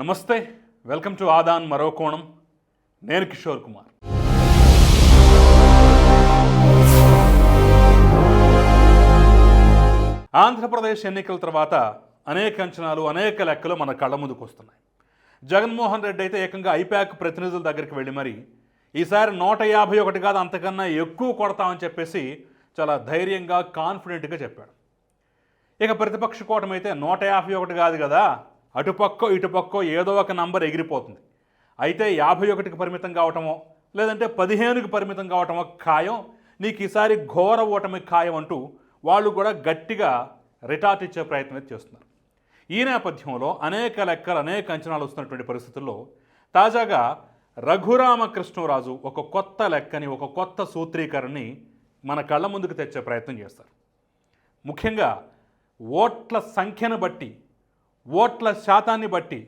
నమస్తే welcome to Aadan మరో కోణం. నేను కిషోర్ కుమార్. ఆంధ్రప్రదేశ్ ఎన్నికల తర్వాత అనేక అంచనాలు అనేక లెక్కలు మన కళ్ళ ముందుకు వస్తున్నాయి. జగన్మోహన్ రెడ్డి అయితే ఏకంగా ఐపాక్ ప్రతినిధుల దగ్గరికి వెళ్ళి మరి ఈసారి నూట యాభై ఒకటి కాదు అంతకన్నా ఎక్కువ కొడతామని చెప్పేసి చాలా ధైర్యంగా కాన్ఫిడెంట్గా చెప్పాడు. ఇక ప్రతిపక్ష కూటమి అయితే నూట యాభై ఒకటి కాదు కదా అటుపక్కో ఇటుపక్కో ఏదో ఒక నంబర్ ఎగిరిపోతుంది. అయితే యాభై ఒకటికి పరిమితం కావటమో లేదంటే పదిహేనుకి పరిమితం కావటమో ఖాయం. నీకు ఈసారి ఘోర ఓటమి ఖాయం అంటూ వాళ్ళు కూడా గట్టిగా రిటార్ట్ ఇచ్చే ప్రయత్నం అయితే చేస్తున్నారు. ఈ నేపథ్యంలో అనేక లెక్కలు అనేక అంచనాలు వస్తున్నటువంటి పరిస్థితుల్లో తాజాగా రఘురామకృష్ణరాజు ఒక కొత్త లెక్కని ఒక కొత్త సూత్రీకరణని మన కళ్ళ ముందుకు తెచ్చే ప్రయత్నం చేస్తారు. ముఖ్యంగా ఓట్ల సంఖ్యను బట్టి ఓట్ల శాతాన్ని బట్టి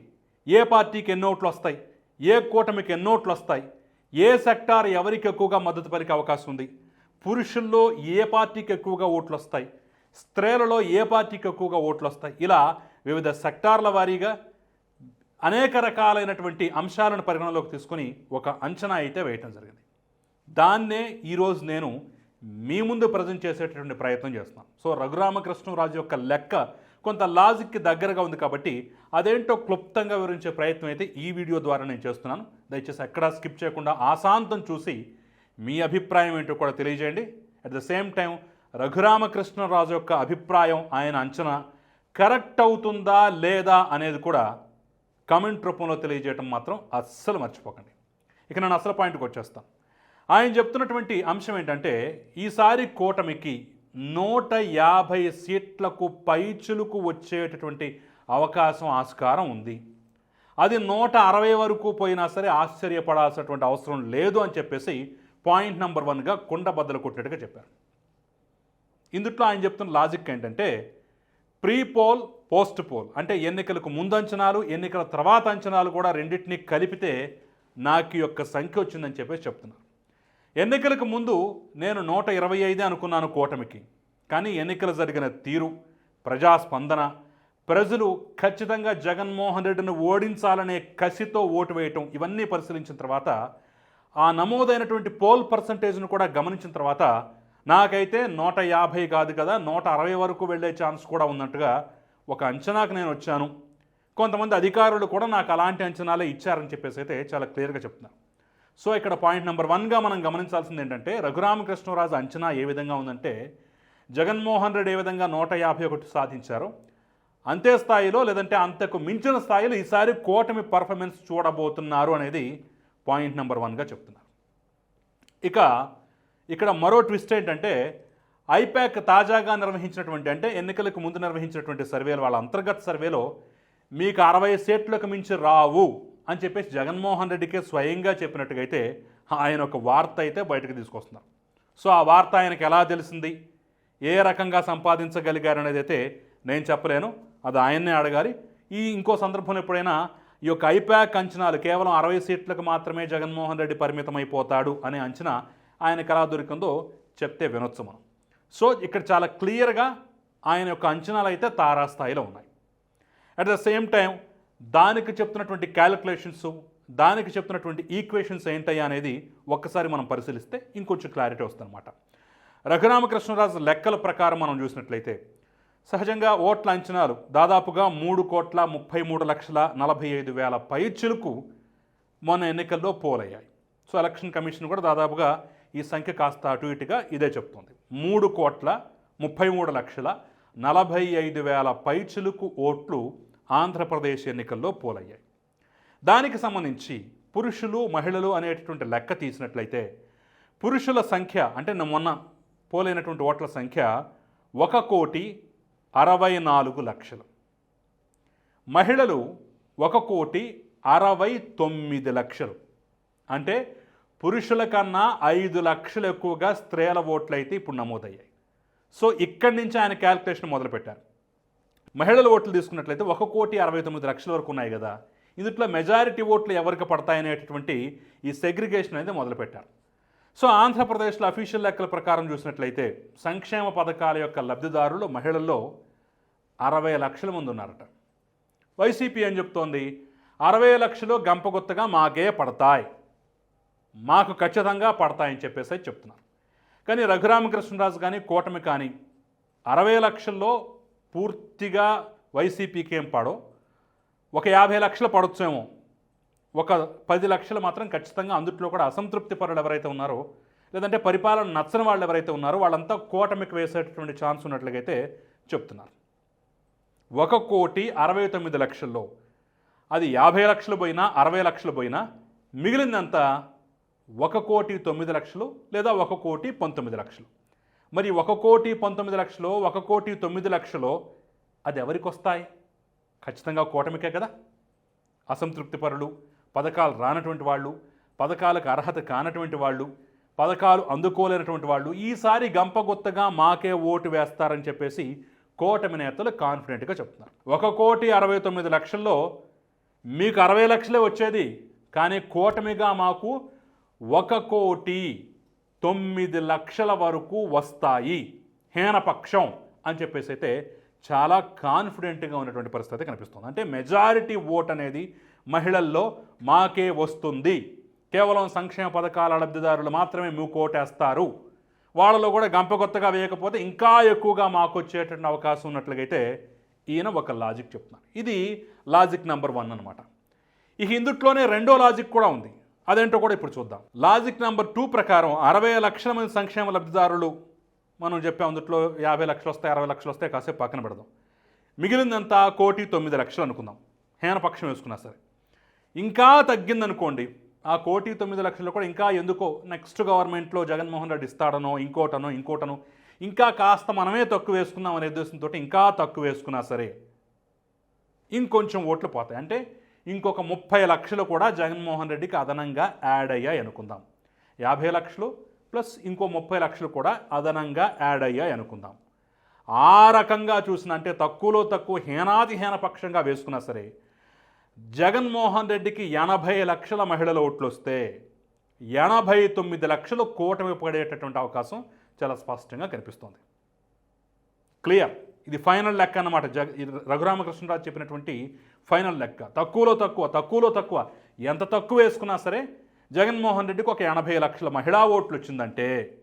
ఏ పార్టీకి ఎన్ని ఓట్లు వస్తాయి ఏ కూటమికి ఎన్ని ఓట్లు వస్తాయి ఏ సెక్టార్ ఎవరికి ఎక్కువగా మద్దతు పలికే అవకాశం ఉంది పురుషుల్లో ఏ పార్టీకి ఎక్కువగా ఓట్లు వస్తాయి స్త్రీలలో ఏ పార్టీకి ఎక్కువగా ఓట్లు వస్తాయి ఇలా వివిధ సెక్టార్ల వారీగా అనేక రకాలైనటువంటి అంశాలను పరిగణలోకి తీసుకొని ఒక అంచనా అయితే వేయటం జరిగింది. దాన్నే ఈరోజు నేను మీ ముందు ప్రజెంట్ చేసేటటువంటి ప్రయత్నం చేస్తున్నాను. సో రఘురామకృష్ణరాజు యొక్క లెక్క కొంత లాజిక్కి దగ్గరగా ఉంది కాబట్టి అదేంటో క్లుప్తంగా వివరించే ప్రయత్నం అయితే ఈ వీడియో ద్వారా నేను చేస్తున్నాను. దయచేసి ఎక్కడా స్కిప్ చేయకుండా ఆశాంతం చూసి మీ అభిప్రాయం ఏంటో కూడా తెలియజేయండి. At the same time Raghuramakrishnaraju యొక్క అభిప్రాయం ఆయన అంచనా కరెక్ట్ అవుతుందా లేదా అనేది కూడా కమెంట్ రూపంలో తెలియజేయటం మాత్రం అస్సలు మర్చిపోకండి. ఇక నేను అసలు పాయింట్కి వచ్చేస్తాను. ఆయన చెప్తున్నటువంటి అంశం ఏంటంటే ఈసారి కూటమికి నూట యాభై సీట్లకు పైచులకు వచ్చేటటువంటి అవకాశం ఆస్కారం ఉంది. అది నూట అరవై వరకు పోయినా సరే ఆశ్చర్యపడాల్సినటువంటి అవసరం లేదు అని చెప్పేసి పాయింట్ నెంబర్ వన్గా కుండ బద్దలు కొట్టినట్టుగా చెప్పారు. ఇందుట్లో ఆయన చెప్తున్న లాజిక్ ఏంటంటే ప్రీ పోల్ పోస్ట్ పోల్ అంటే ఎన్నికలకు ముందు అంచనాలు ఎన్నికల తర్వాత అంచనాలు కూడా రెండింటినీ కలిపితే నాకు ఈ యొక్క సంఖ్య వచ్చిందని చెప్పేసి చెప్తున్నారు. ఎన్నికలకు ముందు నేను నూట ఇరవై ఐదే అనుకున్నాను కూటమికి. కానీ ఎన్నికలు జరిగిన తీరు ప్రజాస్పందన ప్రజలు ఖచ్చితంగా జగన్మోహన్ రెడ్డిని ఓడించాలనే కసితో ఓటు వేయటం ఇవన్నీ పరిశీలించిన తర్వాత ఆ నమోదైనటువంటి పోల్ పర్సంటేజ్ను కూడా గమనించిన తర్వాత నాకైతే నూట యాభై కాదు కదా నూట అరవై వరకు వెళ్ళే ఛాన్స్ కూడా ఉన్నట్టుగా ఒక అంచనాకు నేను వచ్చాను. కొంతమంది అధికారులు కూడా నాకు అలాంటి అంచనాలే ఇచ్చారని చెప్పేసి అయితే చాలా క్లియర్గా చెప్తున్నాను సో ఇక్కడ పాయింట్ నెంబర్ వన్గా మనం గమనించాల్సింది ఏంటంటే రఘురామకృష్ణరాజు అంచనా ఏ విధంగా ఉందంటే జగన్మోహన్ రెడ్డి ఏ విధంగా నూట యాభై ఒకటి సాధించారో? అంతే స్థాయిలో లేదంటే అంతకు మించిన స్థాయిలో ఈసారి కూటమి పర్ఫార్మెన్స్ చూడబోతున్నారు అనేది పాయింట్ నెంబర్ వన్గా చెప్తున్నారు. ఇక ఇక్కడ మరో ట్విస్ట్ ఏంటంటే ఐపాక్ తాజాగా నిర్వహించినటువంటి అంటే ఎన్నికలకు ముందు నిర్వహించినటువంటి సర్వేలు వాళ్ళ అంతర్గత సర్వేలో మీకు అరవై సీట్లకు మించి రావు. అని చెప్పేసి జగన్మోహన్ రెడ్డికే స్వయంగా చెప్పినట్టుగా అయితే ఆయన ఒక వార్త అయితే బయటకు తీసుకొస్తున్నారు. సో ఆ వార్త ఆయనకు ఎలా తెలిసింది? ఏ రకంగా సంపాదించగలిగారు అనేది అయితే నేను చెప్పలేను. అది ఆయన్నే అడగాలి. ఈ ఇంకో సందర్భంలో ఎప్పుడైనా ఈ యొక్క ఐపాక్ అంచనాలు కేవలం అరవై సీట్లకు మాత్రమే జగన్మోహన్ రెడ్డి పరిమితం అయిపోతాడు అనే అంచనా ఆయనకు ఎలా దొరికిందో చెప్తే వినొచ్చు మనం. సో ఇక్కడ చాలా క్లియర్గా ఆయన యొక్క అంచనాలు అయితే తారాస్థాయిలో ఉన్నాయి. అట్ ద సేమ్ టైం దానికి చెప్తున్నటువంటి క్యాలిక్యులేషన్స్ దానికి చెప్తున్నటువంటి ఈక్వేషన్స్ ఏంటయ్యా అనేది ఒక్కసారి మనం పరిశీలిస్తే ఇంకొంచెం క్లారిటీ వస్తుందన్నమాట. రఘురామకృష్ణరాజు లెక్కల ప్రకారం మనం చూసినట్లయితే సహజంగా ఓట్ల అంచనాలు దాదాపుగా మూడు కోట్ల ముప్పై మూడు లక్షల నలభై ఐదు వేల పైచులకు మొన్న ఎన్నికల్లో పోలయ్యాయి. సో ఎలక్షన్ కమిషన్ కూడా దాదాపుగా ఈ సంఖ్య కాస్త అటు ఇటుగా ఇదే చెప్తుంది. మూడు కోట్ల ముప్పై మూడు లక్షల నలభై ఐదు వేల పైచులకు ఓట్లు ఆంధ్రప్రదేశ్ ఎన్నికల్లో పోలయ్యాయి. దానికి సంబంధించి పురుషులు మహిళలు అనేటటువంటి లెక్క తీసినట్లయితే పురుషుల సంఖ్య అంటే మొన్న పోలైనటువంటి ఓట్ల సంఖ్య ఒక కోటి అరవై నాలుగు లక్షలు. మహిళలు ఒక కోటి అరవై తొమ్మిది లక్షలు. అంటే పురుషుల కన్నా ఐదు లక్షలు ఎక్కువగా స్త్రీల ఓట్లు అయితే ఇప్పుడు నమోదయ్యాయి. సో ఇక్కడి నుంచి ఆయన క్యాల్కులేషన్ మొదలుపెట్టారు. మహిళల ఓట్లు తీసుకున్నట్లయితే ఒక కోటి అరవై తొమ్మిది లక్షల వరకు ఉన్నాయి కదా. ఇందులో మెజారిటీ ఓట్లు ఎవరికి పడతాయనేటటువంటి ఈ సెగ్రిగేషన్ అనేది మొదలుపెట్టారు. సో ఆంధ్రప్రదేశ్లో అఫీషియల్ లెక్కల ప్రకారం చూసినట్లయితే సంక్షేమ పథకాల యొక్క లబ్ధిదారులు మహిళల్లో అరవై లక్షల మంది ఉన్నారట. వైసీపీ ఏం చెప్తోంది? అరవై లక్షలు గంపగుత్తగా మాకే పడతాయి. మాకు ఖచ్చితంగా పడతాయని చెప్పేసి చెప్తున్నారు. కానీ రఘురామకృష్ణరాజు కానీ కూటమి కానీ అరవై లక్షల్లో పూర్తిగా వైసీపీకి ఏం పాడో ఒక యాభై లక్షలు పడొచ్చేమో. ఒక పది లక్షలు మాత్రం ఖచ్చితంగా అందుట్లో కూడా అసంతృప్తి పరులు ఎవరైతే ఉన్నారో లేదంటే పరిపాలన నచ్చని వాళ్ళు ఎవరైతే ఉన్నారో వాళ్ళంతా కూటమికి వేసేటటువంటి ఛాన్స్ ఉన్నట్లుగైతే చెప్తున్నారు. ఒక కోటి అరవై తొమ్మిది లక్షల్లో. అది యాభై లక్షలు పోయినా అరవై లక్షలు పోయినా మిగిలిందంతా ఒక కోటి తొమ్మిది లక్షలు లేదా ఒక కోటి పంతొమ్మిది లక్షలు. మరి ఒక కోటి పంతొమ్మిది లక్షలు ఒక కోటి తొమ్మిది లక్షలు అది ఎవరికి వస్తాయి? ఖచ్చితంగా కూటమికే కదా. అసంతృప్తి పరులు పథకాలు రానటువంటి వాళ్ళు పథకాలకు అర్హత కానటువంటి వాళ్ళు పథకాలు అందుకోలేనటువంటి వాళ్ళు ఈసారి గంపగొత్తగా మాకే ఓటు వేస్తారని చెప్పేసి కూటమి నేతలు కాన్ఫిడెంట్గా చెప్తున్నారు. ఒక కోటి అరవై తొమ్మిది లక్షల్లో మీకు అరవై లక్షలే వచ్చేది కానీ కూటమిగా మాకు ఒక కోటి తొమ్మిది లక్షల వరకు వస్తాయి. హీనపక్షం అని చెప్పేసి అయితే చాలా కాన్ఫిడెంట్గా ఉన్నటువంటి పరిస్థితి కనిపిస్తుంది. అంటే మెజారిటీ ఓట్ అనేది మహిళల్లో మాకే వస్తుంది. కేవలం సంక్షేమ పథకాల లబ్ధిదారులు మాత్రమే మీకు ఓటేస్తారు. వాళ్ళలో కూడా గంప కొత్తగా వేయకపోతే ఇంకా ఎక్కువగా మాకు వచ్చేటువంటి అవకాశం ఉన్నట్లుగైతే ఈయన ఒక లాజిక్ చెప్తున్నారు. ఇది లాజిక్ నెంబర్ వన్ అనమాట ఇక ఇందుట్లోనే రెండో లాజిక్ కూడా ఉంది. అదేంటో కూడా ఇప్పుడు చూద్దాం. లాజిక్ నెంబర్ టూ ప్రకారం అరవై లక్షల మంది సంక్షేమ లబ్ధిదారులు మనం చెప్పాం అందుట్లో యాభై లక్షలు వస్తాయి అరవై లక్షలు వస్తాయి కాసేపు పక్కన పెడదాం. మిగిలిందంతా కోటి తొమ్మిది లక్షలు అనుకుందాం. హేనపక్షం వేసుకున్నా సరే. ఇంకా తగ్గిందనుకోండి ఆ కోటి తొమ్మిది లక్షలు కూడా ఇంకా ఎందుకో నెక్స్ట్ గవర్నమెంట్లో జగన్మోహన్ రెడ్డి ఇస్తాడనో ఇంకోటనో ఇంకోటనో ఇంకా కాస్త మనమే తక్కువ వేసుకుందాం అనే ఉద్దేశంతో ఇంకా తక్కువ వేసుకున్నా సరే ఇంకొంచెం ఓట్లు పోతాయి. అంటే ఇంకొక ముప్పై లక్షలు కూడా జగన్మోహన్ రెడ్డికి అదనంగా యాడ్ అయ్యాయి అనుకుందాం. యాభై లక్షలు ప్లస్ ఇంకో ముప్పై లక్షలు కూడా అదనంగా యాడ్ అయ్యాయి అనుకుందాం. ఆ రకంగా చూసిన అంటే తక్కువలో తక్కువ హీనాది హీనపక్షంగా వేసుకున్నా సరే జగన్మోహన్ రెడ్డికి ఎనభై లక్షల మహిళల ఓట్లు వస్తే ఎనభై తొమ్మిది లక్షలు కూటమి పడేటటువంటి అవకాశం చాలా స్పష్టంగా కనిపిస్తోంది. క్లియర్? ఇది ఫైనల్ లెక్క అన్నమాట. జగ రఘురామకృష్ణరాజు చెప్పినటువంటి ఫైనల్ లెక్క. తక్కువలో తక్కువ తక్కువలో తక్కువ. ఎంత తక్కువ వేసుకున్నా సరే జగన్మోహన్ రెడ్డికి ఒక ఎనభై లక్షల మహిళా ఓట్లు వచ్చిందంటే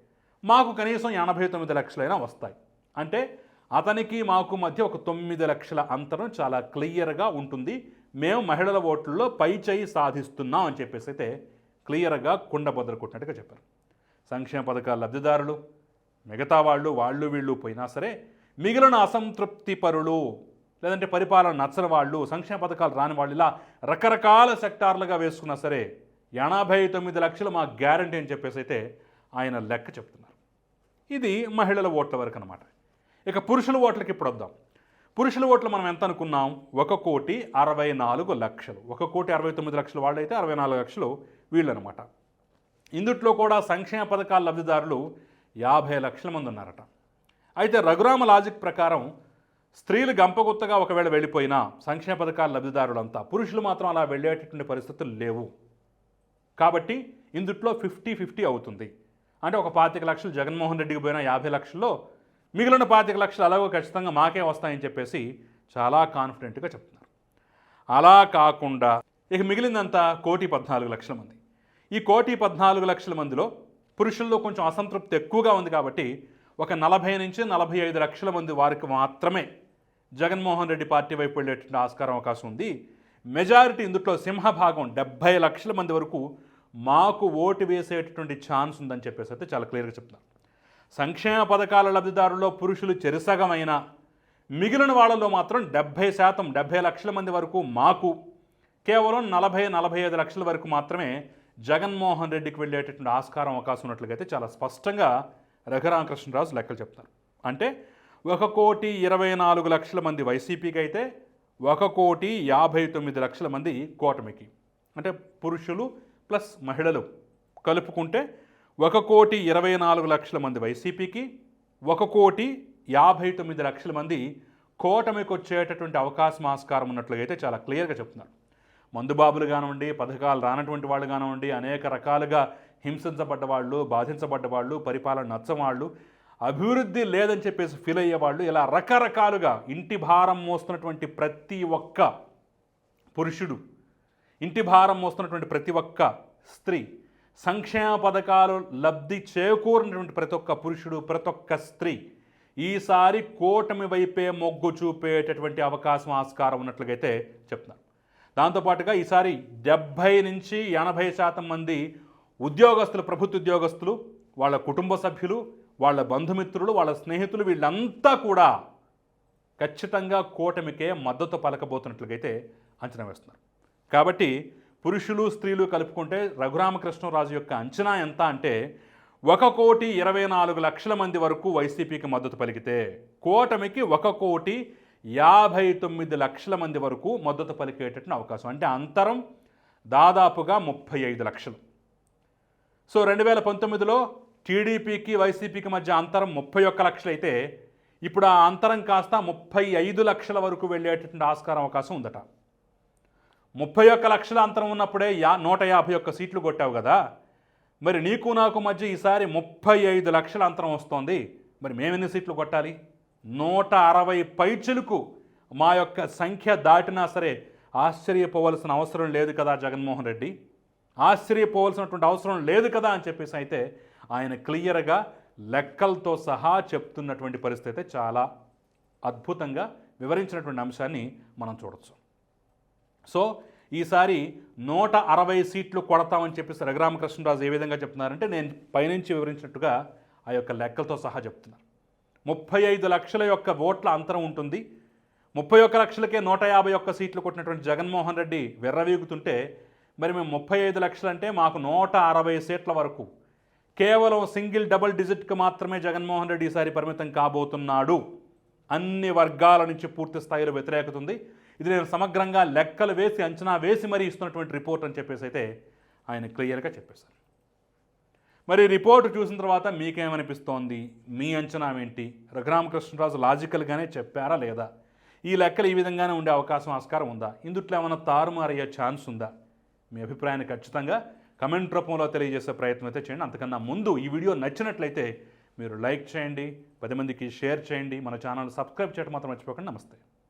మాకు కనీసం ఎనభై తొమ్మిది లక్షలైనా వస్తాయి. అంటే అతనికి మాకు మధ్య ఒక తొమ్మిది లక్షల అంతరం చాలా క్లియర్గా ఉంటుంది. మేము మహిళల ఓట్లలో పై చేయి సాధిస్తున్నాం అని చెప్పేసి అయితే క్లియర్గా కుండ బద్దలు చెప్పారు. సంక్షేమ పథకాల లబ్ధిదారులు మిగతా వాళ్ళు వాళ్ళు వీళ్ళు పోయినా సరే మిగిలిన అసంతృప్తి పరులు లేదంటే పరిపాలన నచ్చని వాళ్ళు సంక్షేమ పథకాలు రాని వాళ్ళు ఇలా రకరకాల సెక్టార్లుగా వేసుకున్నా సరే ఎనభై తొమ్మిది లక్షలు మా గ్యారంటీ అని చెప్పేసి అయితే ఆయన లెక్క చెప్తున్నారు. ఇది మహిళల ఓట్ల వరకు అనమాట ఇక పురుషుల ఓట్లకి ఇప్పుడు వద్దాం. పురుషుల ఓట్లు మనం ఎంత అనుకున్నాం? ఒక కోటి అరవై నాలుగు లక్షలు. ఒక కోటి అరవై తొమ్మిది లక్షలు వాళ్ళు అయితే అరవై నాలుగు లక్షలు వీళ్ళు అనమాట ఇందుట్లో కూడా సంక్షేమ పథకాల లబ్ధిదారులు యాభై లక్షల మంది ఉన్నారట. అయితే రఘురామ లాజిక్ ప్రకారం స్త్రీలు గంపగుత్తగా ఒకవేళ వెళ్ళిపోయినా సంక్షేమ పథకాల లబ్ధిదారులంతా పురుషులు మాత్రం అలా వెళ్ళేటటువంటి పరిస్థితులు లేవు. కాబట్టి ఇందుట్లో ఫిఫ్టీ ఫిఫ్టీ అవుతుంది. అంటే ఒక పాతిక లక్షలు జగన్మోహన్ రెడ్డికి పోయిన యాభై లక్షల్లో మిగిలిన పాతిక లక్షలు అలాగో ఖచ్చితంగా మాకే వస్తాయని చెప్పేసి చాలా కాన్ఫిడెంట్గా చెప్తున్నారు. అలా కాకుండా ఇక మిగిలిందంతా కోటి పద్నాలుగు లక్షల మంది. ఈ కోటి పద్నాలుగు లక్షల మందిలో పురుషుల్లో కొంచెం అసంతృప్తి ఎక్కువగా ఉంది కాబట్టి ఒక నలభై నుంచి నలభై ఐదు లక్షల మంది వారికి మాత్రమే జగన్మోహన్ రెడ్డి పార్టీ వైపు వెళ్ళేటువంటి ఆస్కారం అవకాశం ఉంది. మెజారిటీ ఇందులో సింహభాగం డెబ్భై లక్షల మంది వరకు మాకు ఓటు వేసేటటువంటి ఛాన్స్ ఉందని చెప్పేసి అయితే చాలా క్లియర్గా చెప్తున్నారు. సంక్షేమ పథకాల లబ్ధిదారుల్లో పురుషులు చెరుసగమైన మిగిలిన వాళ్ళలో మాత్రం డెబ్భై శాతం డెబ్భై లక్షల మంది వరకు మాకు కేవలం నలభై నలభై ఐదు లక్షల వరకు మాత్రమే జగన్మోహన్ రెడ్డికి వెళ్ళేటటువంటి ఆస్కారం అవకాశం ఉన్నట్లుగా అయితే చాలా స్పష్టంగా రఘురామకృష్ణరాజు లెక్కలు చెప్తారు. అంటే ఒక కోటి ఇరవై నాలుగు లక్షల మంది వైసీపీకి అయితే ఒక కోటి యాభై తొమ్మిది లక్షల మంది కూటమికి. అంటే పురుషులు ప్లస్ మహిళలు కలుపుకుంటే ఒక కోటి ఇరవై నాలుగు లక్షల మంది వైసీపీకి ఒక కోటి యాభై తొమ్మిది లక్షల మంది కూటమికి వచ్చేటటువంటి అవకాశం ఆస్కారం ఉన్నట్లుగా అయితే చాలా క్లియర్గా చెప్తున్నారు. మందుబాబులు కానివ్వండి పథకాలు రానటువంటి వాళ్ళు కానివ్వండి అనేక రకాలుగా హింసించబడ్డ వాళ్ళు బాధించబడ్డ వాళ్ళు పరిపాలన నచ్చవాళ్ళు అభివృద్ధి లేదని చెప్పేసి ఫీల్ అయ్యేవాళ్ళు ఇలా రకరకాలుగా ఇంటి భారం మోస్తున్నటువంటి ప్రతి ఒక్క పురుషుడు ఇంటి భారం మోస్తున్నటువంటి ప్రతి ఒక్క స్త్రీ సంక్షేమ పథకాలు లబ్ధి చేకూరినటువంటి ప్రతి ఒక్క పురుషుడు ప్రతి ఒక్క స్త్రీ ఈసారి కూటమి వైపే మొగ్గు చూపేటటువంటి అవకాశం ఆస్కారం ఉన్నట్లుగైతే చెప్తున్నారు. దాంతోపాటుగా ఈసారి డెబ్భై నుంచి ఎనభై శాతం మంది ఉద్యోగస్తులు ప్రభుత్వ ఉద్యోగస్తులు వాళ్ళ కుటుంబ సభ్యులు వాళ్ళ బంధుమిత్రులు వాళ్ళ స్నేహితులు వీళ్ళంతా కూడా ఖచ్చితంగా కూటమికే మద్దతు పలకబోతున్నట్లుగైతే అంచనా వేస్తున్నారు. కాబట్టి పురుషులు స్త్రీలు కలుపుకుంటే రఘురామకృష్ణరాజు యొక్క అంచనా ఎంత అంటే ఒక కోటి ఇరవై నాలుగు లక్షల మంది వరకు వైసీపీకి మద్దతు పలికితే కూటమికి ఒక కోటి యాభై తొమ్మిది లక్షల మంది వరకు మద్దతు పలికేటటువంటి అవకాశం. అంటే అంతరం దాదాపుగా ముప్పై ఐదు లక్షలు. సో రెండు వేల పంతొమ్మిదిలో టీడీపీకి వైసీపీకి మధ్య అంతరం ముప్పై ఒక్క లక్షలైతే ఇప్పుడు ఆ అంతరం కాస్త ముప్పై ఐదు లక్షల వరకు వెళ్ళేటటువంటి ఆస్కారం అవకాశం ఉందట. ముప్పై ఒక్క లక్షల అంతరం ఉన్నప్పుడే యా నూట యాభై ఒక్క సీట్లు కొట్టావు కదా. మరి నీకు నాకు మధ్య ఈసారి ముప్పై ఐదు లక్షల అంతరం వస్తోంది. మరి మేమెన్ని సీట్లు కొట్టాలి? నూట అరవై పైచులకు మా యొక్క సంఖ్య దాటినా సరే ఆశ్చర్యపోవలసిన అవసరం లేదు కదా జగన్మోహన్ రెడ్డి. ఆశ్చర్యపోవలసినటువంటి అవసరం లేదు కదా అని చెప్పేసి అయితే ఆయన క్లియర్గా లెక్కలతో సహా చెప్తున్నటువంటి పరిస్థితి అయితే చాలా అద్భుతంగా వివరించినటువంటి అంశాన్ని మనం చూడొచ్చు. సో ఈసారి నూట అరవై సీట్లు కొడతామని చెప్పేసి రఘురామకృష్ణరాజు ఏ విధంగా చెప్తున్నారంటే నేను పైనుంచి వివరించినట్టుగా ఆ యొక్క లెక్కలతో సహా చెప్తున్నారు. ముప్పై ఐదు లక్షల యొక్క ఓట్ల అంతరం ఉంటుంది. ముప్పై ఒక్క లక్షలకే నూట యాభై ఒక్క సీట్లు కొట్టినటువంటి జగన్మోహన్ రెడ్డి విర్రవీగుతుంటే మరి మేము ముప్పై ఐదు లక్షలు అంటే మాకు నూట అరవై సీట్ల వరకు. కేవలం సింగిల్ డబుల్ డిజిట్కి మాత్రమే జగన్మోహన్ రెడ్డి ఈసారి పరిమితం కాబోతున్నాడు. అన్ని వర్గాల నుంచి పూర్తి స్థాయిలో వ్యతిరేకత ఉంది. ఇది నేను సమగ్రంగా లెక్కలు వేసి అంచనా వేసి మరీ ఇస్తున్నటువంటి రిపోర్ట్ అని చెప్పేసి అయితే ఆయన క్లియర్గా చెప్పేశారు. మరి రిపోర్ట్ చూసిన తర్వాత మీకేమనిపిస్తోంది? మీ అంచనా ఏంటి? రఘురామకృష్ణరాజు లాజికల్గానే చెప్పారా లేదా? ఈ లెక్కలు ఈ విధంగానే ఉండే అవకాశం ఆస్కారం ఉందా? ఇందుట్లో ఏమైనా తారుమారయ్యే ఛాన్స్ ఉందా? మీ అభిప్రాయాన్ని ఖచ్చితంగా కమెంట్ రూపంలో తెలియజేసే ప్రయత్నం అయితే చేయండి. అంతకన్నా ముందు ఈ వీడియో నచ్చినట్లయితే మీరు లైక్ చేయండి పది మందికి షేర్ చేయండి మన ఛానల్ సబ్స్క్రైబ్ చేయడం మాత్రం మర్చిపోకండి. నమస్తే.